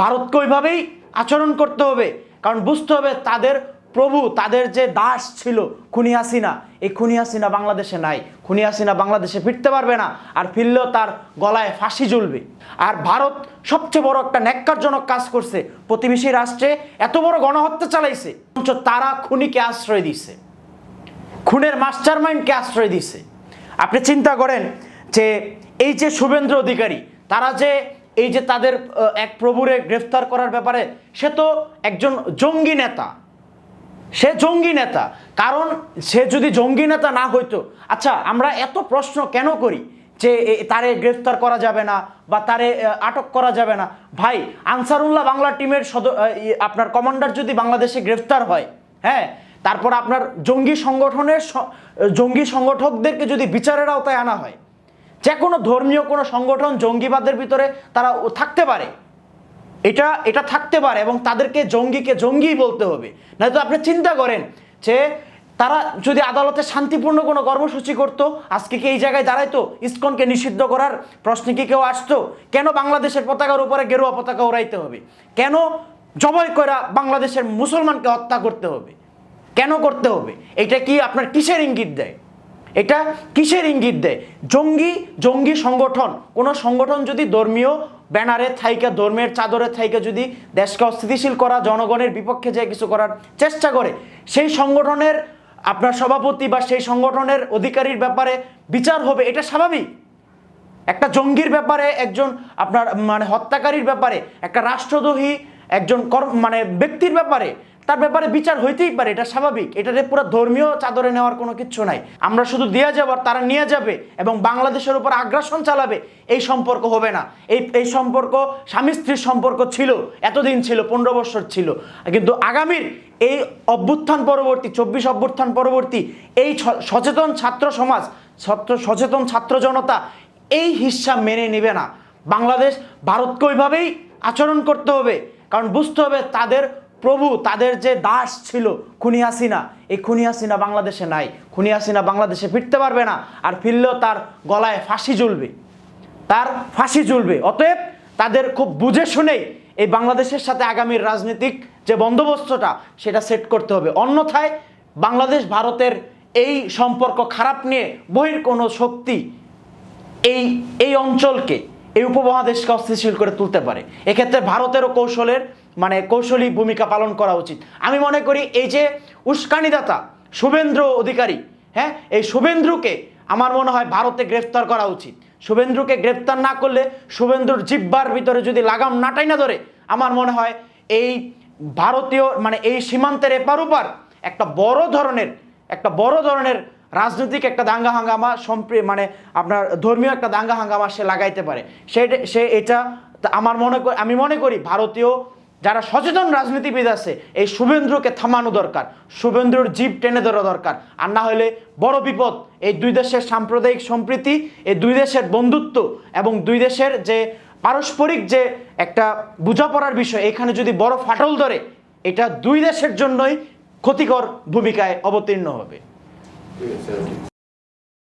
ভারতকে ওইভাবেই আচরণ করতে হবে। কারণ বুঝতে হবে তাদের প্রভু, তাদের যে দাস ছিল খুনি হাসিনা, এই খুনি হাসিনা বাংলাদেশে নাই। খুনি হাসিনা বাংলাদেশে ফিরতে পারবে না, আর ফিরলেও তার গলায় ফাঁসি জ্বলবে আর ভারত সবচেয়ে বড় একটা ন্যাক্কারজনক কাজ করছে, প্রতিবেশী রাষ্ট্রে এত বড় গণহত্যা চালাইছে, অথচ তারা খুনিকে আশ্রয় দিছে। খুনের মাস্টার মাইন্ডকে আশ্রয় দিছে। আপনি চিন্তা করেন যে, এই যে শুভেন্দ্র অধিকারী, তারা যে এই যে তাদের এক প্রভুরে গ্রেফতার করার ব্যাপারে, সে তো একজন জঙ্গি নেতা। সে জঙ্গি নেতা। কারণ সে যদি জঙ্গি নেতা না হইতো আচ্ছা আমরা এত প্রশ্ন কেন করি যে তারে গ্রেফতার করা যাবে না বা তারে আটক করা যাবে না? ভাই, আনসারুল্লাহ বাংলা টিমের সদ আপনার কমান্ডার যদি বাংলাদেশে গ্রেফতার হয় হ্যাঁ তারপর আপনার জঙ্গি সংগঠনের জঙ্গি সংগঠকদেরকে যদি বিচারের আওতায় আনা হয় যে কোনো ধর্মীয় কোনো সংগঠন, জঙ্গিবাদের ভিতরে তারা থাকতে পারে। এটা এটা থাকতে পারে এবং তাদেরকে জঙ্গিকে জঙ্গি বলতে হবে। নয়তো আপনি চিন্তা করেন যে তারা যদি আদালতে শান্তিপূর্ণ কোনো কর্মসূচি করতো, আজকে কি এই জায়গায় দাঁড়াইতো? ইসকনকে নিষিদ্ধ করার প্রশ্নে কি কেউ আসতো? কেন বাংলাদেশের পতাকার উপরে গেরুয়া পতাকা উড়াইতে হবে? কেন জবাই করা বাংলাদেশের মুসলমানকে হত্যা করতে হবে? কেন করতে হবে? এটা কি আপনার কিসের ইঙ্গিত দেয়? এটা কিসের ইঙ্গিত দেয়? জঙ্গি জঙ্গি সংগঠন। কোনো সংগঠন যদি ধর্মীয় ব্যানারে থাইকা, ধর্মের চাদরে থাইকা যদি দেশকে অস্থিতিশীল করা, জনগণের বিপক্ষে যে কিছু করার চেষ্টা করে, সেই সংগঠনের আপনার সভাপতি বা সেই সংগঠনের অধিকারীর ব্যাপারে বিচার হবে, এটা স্বাভাবিক। একটা জঙ্গির ব্যাপারে একজন আপনার মানে হত্যাকারীর ব্যাপারে, একটা রাষ্ট্রদ্রোহী একজন কর্ম মানে ব্যক্তির ব্যাপারে তার ব্যাপারে বিচার হইতেই পারে, এটা স্বাভাবিক। এটাতে পুরো ধর্মীয় চাদরে নেওয়ার কোনো কিচ্ছু নাই। আমরা শুধু দিয়ে যাব আর তারা নিয়ে যাবে এবং বাংলাদেশের উপর আগ্রাসন চালাবে, এই সম্পর্ক হবে না। এই এই সম্পর্ক স্বামী স্ত্রীর সম্পর্ক ছিল, এতদিন ছিল, পনেরো বছর ছিল। কিন্তু আগামীর এই অভ্যুত্থান পরবর্তী, চব্বিশ অভ্যুত্থান পরবর্তী, এই সচেতন ছাত্র সমাজ, ছাত্র, সচেতন ছাত্র জনতা এই হিসাব মেনে নেবে না। বাংলাদেশ ভারতকে ওইভাবেই আচরণ করতে হবে, কারণ বুঝতে হবে তাদের প্রভু তাদের যে দাস ছিল খুনি হাসিনা, এই খুনি হাসিনা বাংলাদেশে নাই। খুনি হাসিনা বাংলাদেশে ফিরতে পারবে না আর ফিরলেও তার গলায় ফাঁসি ঝুলবে। তার ফাঁসি ঝুলবে। অতএব তাদের খুব বুঝে শুনেই এই বাংলাদেশের সাথে আগামীর রাজনৈতিক যে বন্দোবস্তটা, সেটা সেট করতে হবে। অন্যথায় বাংলাদেশ ভারতের এই সম্পর্ক খারাপ নিয়ে বহির কোনো শক্তি এই এই অঞ্চলকে এই উপমহাদেশকে অস্থিতিশীল করে তুলতে পারে। এক্ষেত্রে ভারতেরও কৌশলের মানে কৌশলী ভূমিকা পালন করা উচিত। আমি মনে করি এই যে উস্কানিদাতা শুভেন্দ্র অধিকারী হ্যাঁ এই শুভেন্দ্রকে আমার মনে হয় ভারতে গ্রেফতার করা উচিত। শুভেন্দ্রকে গ্রেফতার না করলে শুভেন্দ্রর জিব্বার ভিতরে যদি লাগাম নাটাই না ধরে, আমার মনে হয় এই ভারতীয় মানে এই সীমান্তের এপার ওপার একটা বড় ধরনের, একটা বড় ধরনের রাজনৈতিক একটা দাঙ্গা হাঙ্গামা সম্প্রি মানে আপনার ধর্মীয় একটা দাঙ্গা হাঙ্গামা সে লাগাইতে পারে। সে সে এটা আমার মনে করি আমি মনে করি ভারতীয় যারা সচেতন রাজনীতিবিদ আছে, এই শুভেন্দ্রকে থামানো দরকার শুভেন্দ্রর জীব টেনে ধরা দরকার, আর না হলে বড় বিপদ। এই দুই দেশের সাম্প্রদায়িক সম্প্রীতি, এই দুই দেশের বন্ধুত্ব এবং দুই দেশের যে পারস্পরিক যে একটা বোঝাপড়ার বিষয়, এখানে যদি বড় ফাটল ধরে, এটা দুই দেশের জন্যই ক্ষতিকর ভূমিকায় অবতীর্ণ হবে। ঠিক আছে